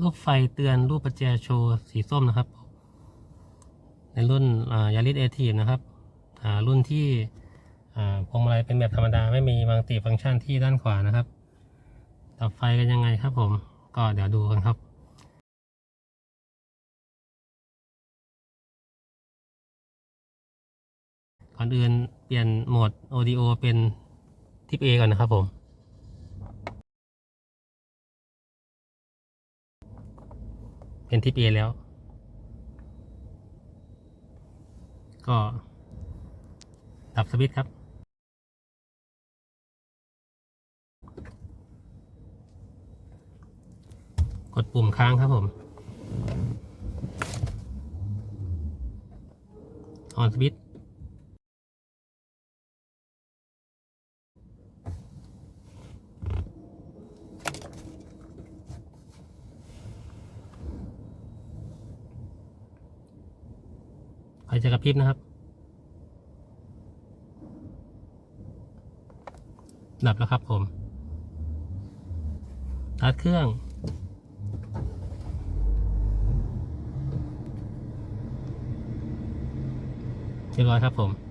รูปไฟเตือนรูปประแจโชว์สีส้มนะครับ ในรุ่นยาริสเอทีนะครับรุ่นที่พวงมาลัยเป็นแบบธรรมดาไม่มีมัลติฟังก์ชันที่ด้านขวานะครับดับไฟกันยังไงครับผม ก็เดี๋ยวดูกันครับก่อนอื่นเปลี่ยนโหมด audio เป็นทิป A ก่อนนะครับผม เป็นทิป A แล้ว ก็ดับสวิตช์ครับ กดปุ่มค้างครับผมออนสวิตช์ ไฟจะกระพริบนะครับ ดับแล้วครับผมตัดเครื่อง เรียบร้อยครับผม